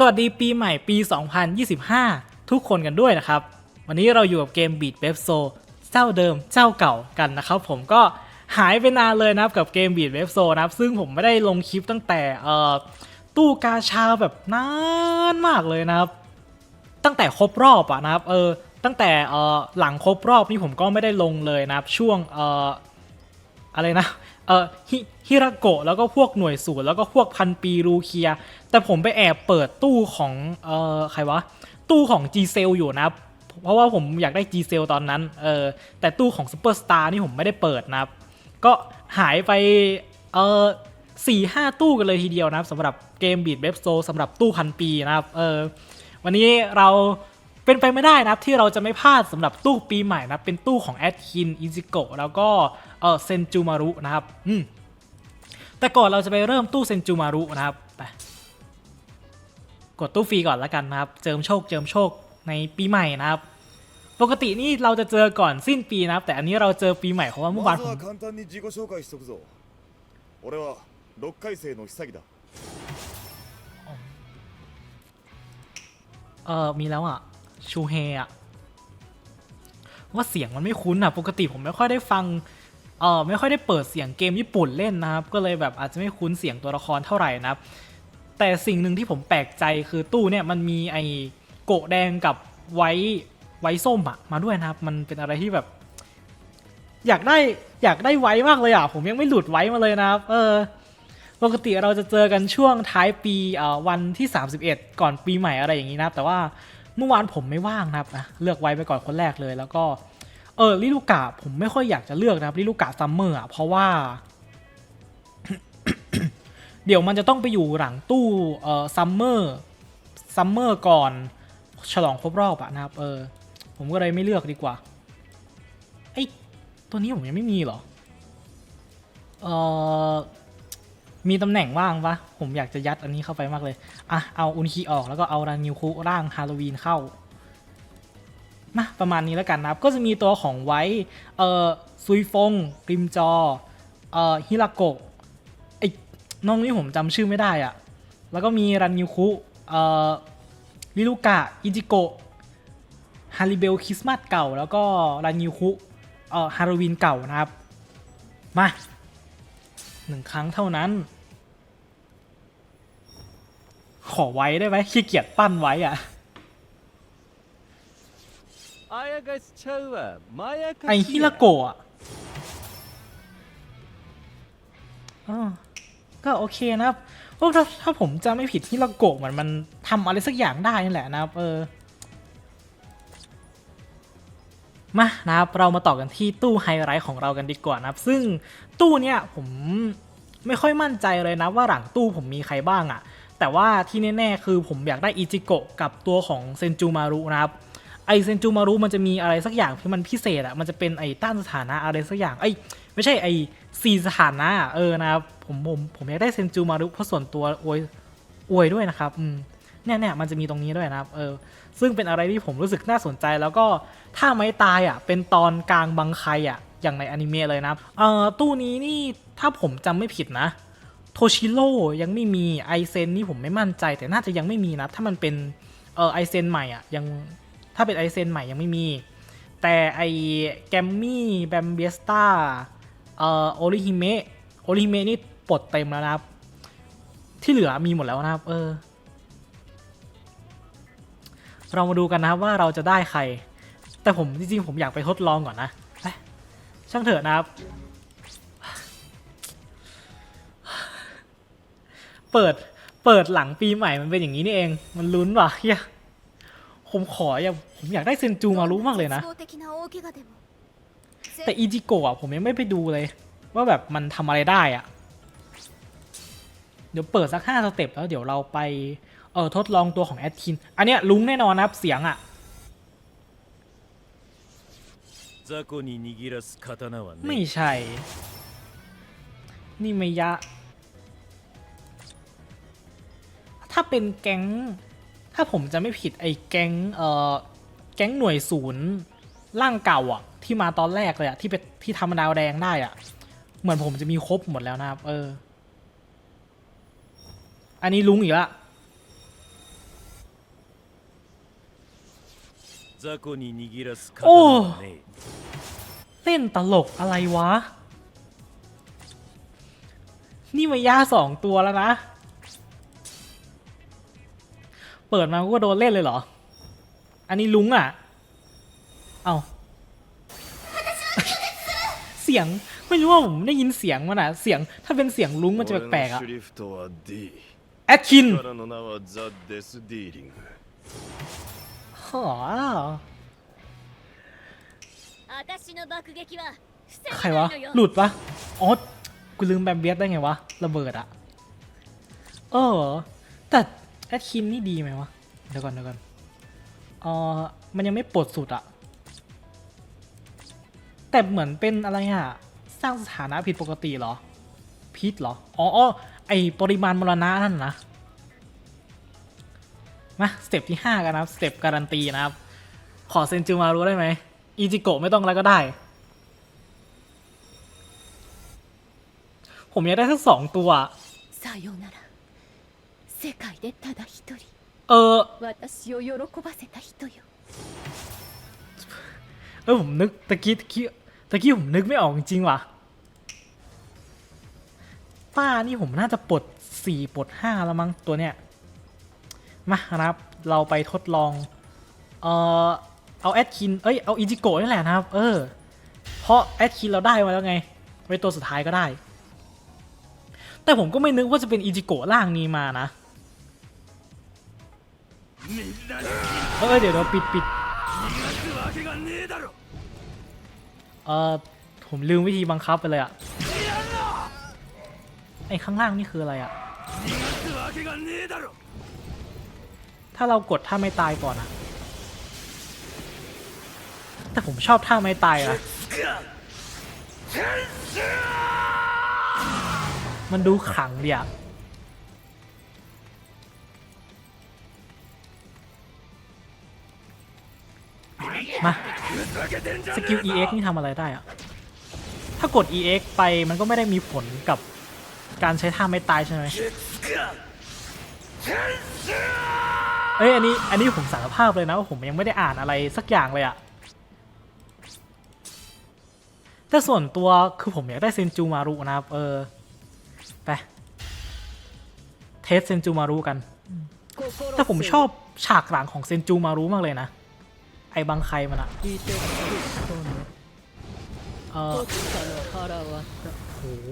สวัสดีปีใหม่ปี 2025 ทุกคนกันด้วยนะครับ วันนี้เราอยู่กับเกม Beat w e b s o เจ้าเดิมเจ้าเก่ากันนะครับผมก็หายไปนานเลยนะครับกับเกม Beat w e b s o นะครับ ซึ่งผมไม่ได้ลงคลิปตั้งแต่ตู้กาชาแบบนานมากเลยนะครับ ตั้งแต่ครบรอบอะนะครับเออตั้งแต่หลังครบรอบนี่ผมก็ไม่ได้ลงเลยนะครับช่วงอออะไรนะ เอ่อฮิราโกะแล้วก็พวกหน่วยสูตรแล้วก็พวกพันปีรูเคีย แต่ผมไปแอบเปิดตู้ของเอ่อใครวะ ตู้ของ G c e l อยู่นะเพราะว่าผมอยากได้ G c e l ตอนนั้นเออแต่ตู้ของ Superstar นี่ผมไม่ได้เปิดนะครับ ก็หายไปเออสี่ห้าตู้กันเลยทีเดียวนะครับสำหรับเกม Beat Web Soul สำหรับตู้พันปีนะครับเออวันนี้เรา เป็นไปไม่ได้นะครับที่เราจะไม่พลาดสำหรับตู้ปีใหม่นะเป็นตู้ของแอดคินอิซิโกะแล้วก็เออเซนจูมารุนะครับอืมแต่ก่อนเราจะไปเริ่มตู้เซนจูมารุนะครับไปกดตู้ฟรีก่อนแล้วกันนะครับเจิมโชคเจิมโชคในปีใหม่นะครับ ปกตินี่เราจะเจอก่อนสิ้นปีนะครับ แต่อันนี้เราเจอปีใหม่เพราะว่าเมื่อวานผมเออมีแล้วอะ ชูเฮอะว่าเสียงมันไม่คุ้นอะปกติผมไม่ค่อยได้ฟังเออไม่ค่อยได้เปิดเสียงเกมญี่ปุ่นเล่นนะครับ ก็เลยแบบอาจจะไม่คุ้นเสียงตัวละครเท่าไหร่นะครับ แต่สิ่งหนึ่งที่ผมแปลกใจคือตู้เนี่ยมันมีไอโกะแดงกับไว้ไว้ส้มอะมาด้วยนะครับ มันเป็นอะไรที่แบบ อยากได้อยากได้ไว้มากเลยอะผมยังไม่หลุดไว้มาเลยนะครับ เออปกติเราจะเจอกันช่วงท้ายปีเอ่อวันที่ 31 ก่อนปีใหม่อะไรอย่างนี้นะ แต่ว่า เมื่อวานผมไม่ว่างนะครับนะเลือกไว้ไปก่อนคนแรกเลย แล้วก็เออลิลูกาผมไม่ค่อยอยากจะเลือกนะครับลิลูกาซัมเมอร์อะเพราะว่า เดี๋ยวมันจะต้องไปอยู่หลังตู้เอ่อซัมเมอร์ซัมเมอร์ก่อนฉลองครบรอบอะนะครับ เออ ผมก็เลยไม่เลือกดีกว่าไอ้ตัวนี้ผมยังไม่มีเหรอ เออ มีตำแหน่งว่างปะผมอยากจะยัดอันนี้เข้าไปมากเลย อะ เอาอุนคีออกแล้วก็เอารานิวคุร่างฮาโลวีนเข้า มาประมาณนี้แล้วกันนะครับ ก็จะมีตัวของไว้ เอ่อ ซุยฟงริมจอ เอ่อ ฮิราโกะไอ้น้องนี้ผมจำชื่อไม่ได้อะแล้วก็มีรันนิวคุ เอ่อ ลิลูกะ อิจิโกะ ฮาริเบลคริสต์มาสเก่า แล้วก็รันนิวคุ เอ่อ ฮาโลวีนเก่านะครับ มาหนึ่งครั้งเท่านั้น ข ขอไว้ได้ไหมขี้เกียจปั้นไว้อะไอฮิลาโกะก็โอเคนะครับโอ้ถ้าถ้าผมจะไม่ผิดฮิราโกะเหมือนมันทำอะไรสักอย่างได้นี่แหละนะครับ เออ มานะครับ เรามาต่อกันที่ตู้ไฮไลท์ของเรากันดีกว่านะครับ ซึ่งตู้เนี้ยผมไม่ค่อยมั่นใจเลยนะว่าหลังตู้ผมมีใครบ้างอะ่ะ แต่ว่าที่แน่ๆคือผมอยากได้อิจิโกะกับตัวของเซนจูมารุนะครับไอเซนจูมารุมันจะมีอะไรสักอย่างที่มันพิเศษอะมันจะเป็นไอต้านสถานะอะไรสักอย่างไอไม่ใช่ไอซีสถานะเออนะครับผมผมผมอยากได้เซนจูมารุเพราะส่วนตัวอวยอวยด้วยนะครับอืมเนี่ยเนี่ยมันจะมีตรงนี้ด้วยนะครับเออซึ่งเป็นอะไรที่ผมรู้สึกน่าสนใจ แล้วก็ถ้าไม้ตายอะเป็นตอนกลางบังไคอะอย่างในอนิเมะเลยนะเอ่อตู้นี้นี่ถ้าผมจำไม่ผิดนะ โทชิโร่ยังไม่มีไอเซนนี่ผมไม่มั่นใจ แต่น่าจะยังไม่มีนะ ถ้ามันเป็นเออไอเซนใหม่อะยังถ้าเป็นไอเซนใหม่ยังไม่มี แต่ไอแกมมี่แบมเบียสตาเอ่อโอริฮิเมะโอริฮิเมะนี่ปลดเต็มแล้วนะครับ ที่เหลือมีหมดแล้วนะครับ เออ เรามาดูกันนะครับว่าเราจะได้ใคร แต่ผมจริงๆผมอยากไปทดลองก่อนนะช่างเถอะนะครับ เปิดเปิดหลังปีใหม่มันเป็นอย่างนี้นี่เอง มันลุ้นว่ะเฮียผมขออย่าผมอยากได้เซนจูมารู้มากเลยนะ แต่อีจิโกะผมยังไม่ไปดูเลย ว่าแบบมันทำอะไรได้อะเดี๋ยวเปิดสักห้าสเต็ปแล้วเดี๋ยวเราไปเออทดลองตัวของแอดทิน อันเนี้ยลุ้งแน่นอนนะเสียงอะไม่ใช่ นี่ไม่ยะ ถ้าเป็นแก๊ง ถ้าผมจะไม่ผิดไอ้แก๊งเอ่อแก๊งหน่วยศูนย์ร่างเก่าอะ ที่มาตอนแรกเลยอะที่เป็นที่ทำดาวแดงได้อะ เหมือนผมจะมีครบหมดแล้วนะครับ เออ อันนี้ลุงอีกละโอ้เล่นตลกอะไรวะ นี่มายาสองตัวแล้วนะ เปิดมากูก็โดนเล่นเลยเหรอ อันนี้ลุงอะ เอาเสียงไม่รู้ว่าผมได้ยินเสียงมันอะเสียงถ้าเป็นเสียงลุงมันจะแปลกๆอะแอดคินฮะใครวะ หลุดปะอ๋อกูลืมแบมเบียสได้ไงวะ ระเบิดอะเออแต่ แอดคินนี่ดีไหมวะ เดี๋ยวก่อนเดี๋ยวก่อนเออมันยังไม่ปลดสุดอะแต่เหมือนเป็นอะไรอะสร้างสถานะผิดปกติเหรอ พิษเหรอ อ๋ออไอปริมาณมรณะนั่นนะ มาสเต็ปที่ 5 กันนะสเต็ปการันตีนะครับ ขอเซนจูมารู้ได้ไหมอีจิโกะไม่ต้องแล้วก็ได้ ผมอยากได้ทั้งสองตัวซาโยนาระ 世界でただ一人 เออ 私を喜ばせた人よ เออผมนึกตะกี้ตะกี้ตะกี้ผมนึกไม่ออกจริงๆว่ะ ป้านี่ผมน่าจะปลดสี่ปลดห้าแล้วมั้งตัวเนี้ย มานะครับ เราไปทดลอง เออเอาแอดคิน เอ้ย เอาอิจิโกะนี่แหละนะครับ เออ เพราะแอดคินเราได้มาแล้วไง ไว้ตัวสุดท้ายก็ได้ แต่ผมก็ไม่นึกว่าจะเป็นอิจิโกะร่างนี้มานะ เฮ้ยเดี๋ยวเราปิดปิดเอ่อผมลืมวิธีบังคับไปเลยอะไอ้ข้างล่างนี่คืออะไรอะถ้าเรากดท่าไม่ตายก่อนอะแต่ผมชอบท่าไม่ตายอะมันดูขังเดียว มาสกิล EX นี่ทำอะไรได้อะถ้ากด EX ไปมันก็ไม่ได้มีผลกับการใช้ท่าไม่ตายใช่ไหมเอ้ยอันนี้อันนี้ผมสารภาพเลยนะว่าผมยังไม่ได้อ่านอะไรสักอย่างเลยอะแต่ส่วนตัวคือผมอยากได้เซนจูมารุนะครับ เออ ไป เทสเซนจูมารุกัน แต่ผมชอบฉากหลังของเซนจูมารุมากเลยนะไอ้บางใครมันอะเออโอ้โห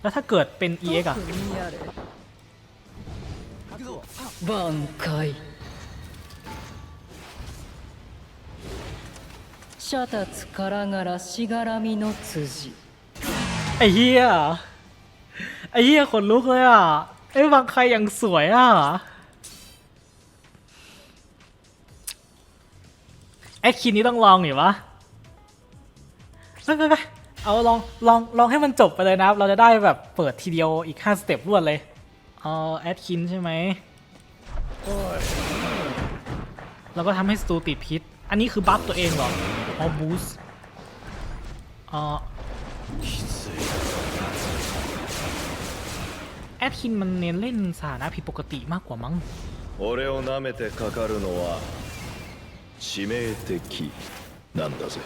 แล้วถ้าเกิดเป็น EX อะ 挽回シャタツからがらしがらみの辻 ไอ้เหี้ย ไอ้เหี้ยขนลุกเลยอ่ะไอ้บางใครอย่างสวยอ่ะ ไอ้คินนี้ต้องลองหนิวะไปไปไปเอาลองลองลองให้มันจบไปเลยนะครับ เราจะได้แบบเปิดทีเดียวอีก5สเต็ปรวดเลยเอาแอดคินใช่ไหมเราก็ทำให้สตูติดพิษ อันนี้คือบัฟตัวเองเหรออ๋อบูสอ๋อ แอดคินมันเน้นเล่นสถานะผิดปกติมากกว่ามั้ง 俺を舐めてかかるのは 致命的なんだぜ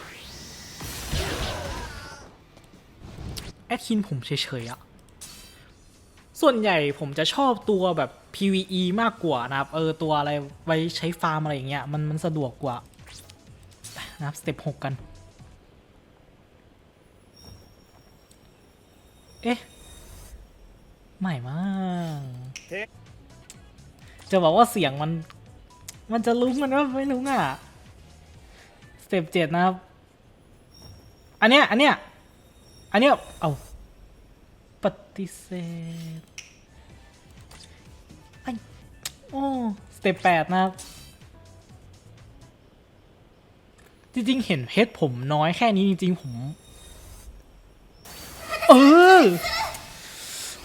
แอดคินผมเฉยๆอะส่วนใหญ่ผมจะชอบตัวแบบ PVE มากกว่านะครับ เออ ตัวอะไรไว้ใช้ฟาร์มอะไรอย่างเงี้ย มันมันสะดวกกว่า นะครับ สเต็ปหกกัน เอ๊ะ ใหม่มาก จะบอกว่าเสียงมัน มันจะลุ้งมันว่าไม่ลุ้งอ่ะ สเต็ปเจ็ดนะครับ อันเนี้ย อันเนี้ย อันเนี้ย เอาปฏิเสธไอโอ้ สเต็ปแปดนะครับ จริงๆ เห็นเพชรผมน้อยแค่นี้จริงๆ ผม เออ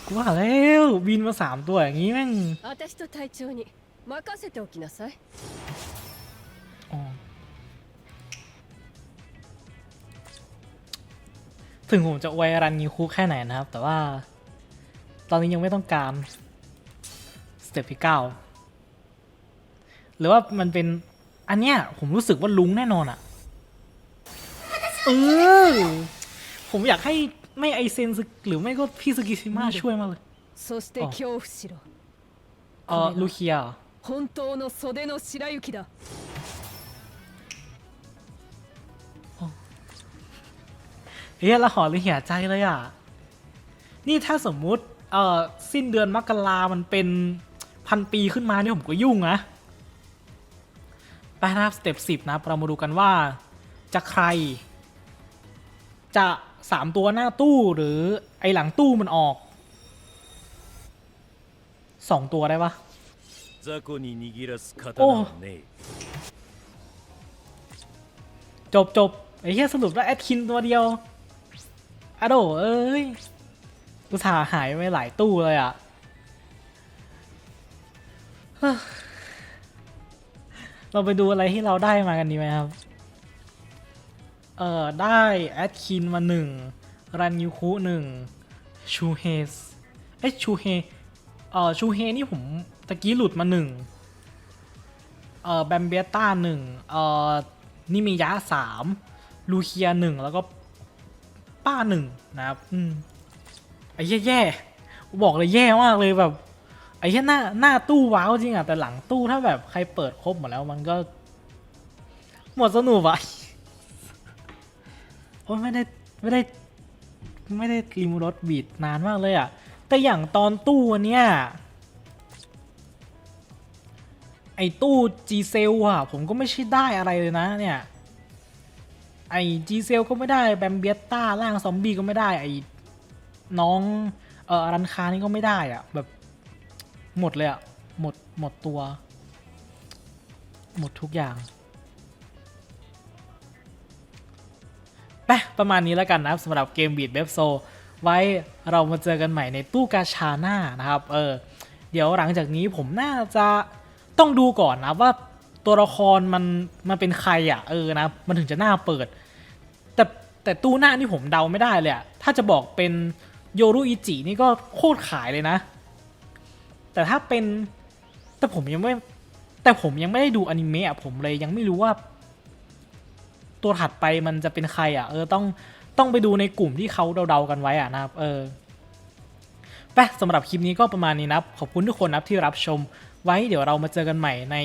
กูว่าแล้วบินมาสามตัวอย่างนี้แม่ง 私と隊長に任せておきなさい ถึงผมจะไวรันนิวคุแค่ไหนนะครับ แต่ว่า ตอนนี้ยังไม่ต้องการ สเต็ปที่เก้า หรือว่ามันเป็นอันเนี้ยผมรู้สึกว่าลุงแน่นอนอะเออ ผมอยากให้ไม่ไอเซนซึหรือไม่ก็พี่สกิชิมาช่วยมากเลย そしてあ恐怖しろ เออลูเคียเหรอ 本当の袖の白雪だ เฮียละหอเลยเหียใจเลยอะ นี่ถ้าสมมุติเอ่อสิ้นเดือนมกรามันเป็นพันปีขึ้นมาเนี่ยผมก็ยุ่งนะไปนะสเต็ปสิบนะเรามาดูกันว่า จะใคร จะสามตัวหน้าตู้หรือไอหลังตู้มันออกสองตัวได้ปะโอ้จบจบไอ้เหี้ยสรุปแล้วแอดคินตัวเดียว อะโดเอ้ยอุตส่าห์หายไปหลายตู้เลยอะเราไปดูอะไรที่เราได้มากันดีไหมครับ เออได้แอดคินมาหนึ่งรันยูคุหนึ่งชูเฮสเอ้ชูเฮเออชูเฮนี่ผมตะกี้หลุดมาหนึ่งเอ่อแบมเบียต้าหนึ่งเอ่อนิมิยะสามลูเคียหนึ่งแล้วก็ ป้าหนึ่งนะครับ อืมไอ้แย่แย่ๆบอกเลยแย่มากเลยแบบไอ้แย่หน้าหน้าตู้ว้าวจริงอะแต่หลังตู้ถ้าแบบใครเปิดครบหมดแล้วมันก็ หมดสนุกอะโอ้ยไม่ได้ไม่ได้ ไม่ได้รีมรถบีดนานมากเลยอะแต่อย่างตอนตู้อันเนี้ยไอ้ตู้ G c e l อะผมก็ไม่ใช่ได้อะไรเลยนะเนี่ย ไอ้ G c e l ก็ไม่ได้แบมเบียต้าร่างซอมบี้ก็ไม่ได้ ไอ้น้องเออรันคานี่ก็ไม่ได้อะแบบหมดเลยอะหมดหมดตัว หมดทุกอย่างไปประมาณนี้แล้วกันนะครับสำหรับเกมบีดเบฟโซ ไว้เรามาเจอกันใหม่ในตู้กาชาหน้านะครับ เออ เดี๋ยวหลังจากนี้ผมน่าจะต้องดูก่อนนะว่า ตัวละครมันมันเป็นใครอะเออนะมันถึงจะน่าเปิด แต่แต่ตู้หน้านี่ผมเดาไม่ได้เลยอะถ้าจะบอกเป็นโยรุอิจินี่ก็โคตรขายเลยนะ แต่ถ้าเป็นแต่ผมยังไม่แต่ผมยังไม่ได้ดูอนิเมะอะผมเลยยังไม่รู้ว่า ตัวถัดไปมันจะเป็นใครอะ เออต้องต้องไปดูในกลุ่มที่เขาเดาๆกันไว้อะนะครับ เออไปสำหรับคลิปนี้ก็ประมาณนี้นับขอบคุณทุกคนนับที่รับชม ไว้เดี๋ยวเรามาเจอกันใหม่ใน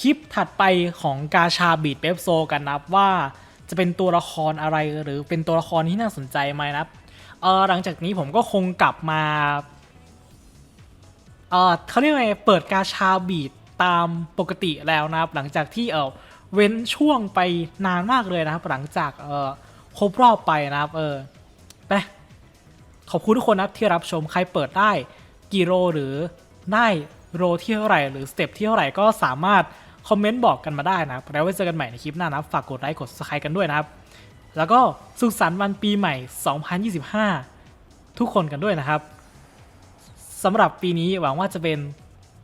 คลิปถัดไปของกาชาบีดเบฟโซกันนับว่าจะเป็นตัวละครอะไรหรือเป็นตัวละครที่น่าสนใจไหมนะครับเออหลังจากนี้ผมก็คงกลับมาเออเขาเรียกไงเปิดกาชาบีดตามปกติแล้วนะครับ หลังจากที่เออเว้นช่วงไปนานมากเลยนะครับ หลังจากเออครบรอบไปนะครับเออไปขอบคุณทุกคนนะที่รับชมใครเปิดได้กี่โรหรือได้โรที่เท่าไหร่หรือสเต็ปที่เท่าไหร่ก็สามารถ คอมเมนต์บอกกันมาได้นะครับ แล้วไว้เจอกันใหม่ในคลิปหน้านะฝากกดไลค์กด subscribe กันด้วยนะครับ แล้วก็สุขสันต์วันปีใหม่ 2025 ทุกคนกันด้วยนะครับสำหรับปีนี้หวังว่าจะเป็น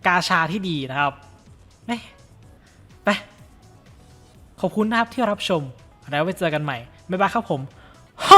กาชาที่ดีนะครับไปไปขอบคุณนะครับที่รับชม แล้วไว้เจอกันใหม่บ๊ายบายครับผมฮ